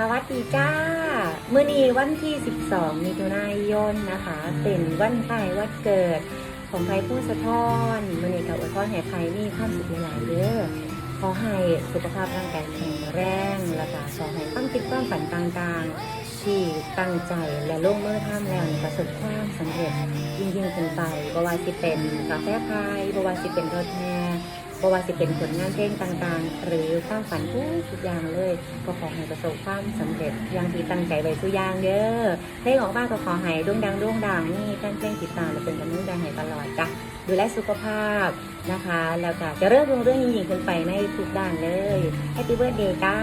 สวัสดีจ้าเมื่อนี้วันที่ 12 มิถุนายนนะคะ เป็นวันคล้ายวันเกิดของไทยผู้สะท้อนเมื่อนี้กับอวยพรให้ไทยมีความสุขหลายๆเด้อขอให้สุขภาพร่างกายแข็งแรงแล้วก็ขอให้ตั้งคิดความฝันต่างๆ ที่ตั้งใจและลงมือทำแล้วประสบความสำเร็จยิ่งยิ่งๆขึ้นไปบ่ว่าสิเป็นกาแฟพายบ่ว่าสิเป็นรถแเพราะว่าสิเป็นผลงานเพลงต่างๆ หรือความฝันทุกอย่างเลยก็ขอให้ประสบความสำเร็จอย่างที่ตั้งใจไว้ทุกอย่างเด้อเพลงออกมาก็ขอให้ดวงดังดวงดังนี่แฟนเพลงติดตามและเป็นกำลังใจให้ตลอดจ้ะดูแลสุขภาพนะคะ แล้วก็จะเริ่มลงเรื่องยิ่งๆขึ้นไปในทุกด้านเลยแฮปปี้เบิร์ดเดย์จ้า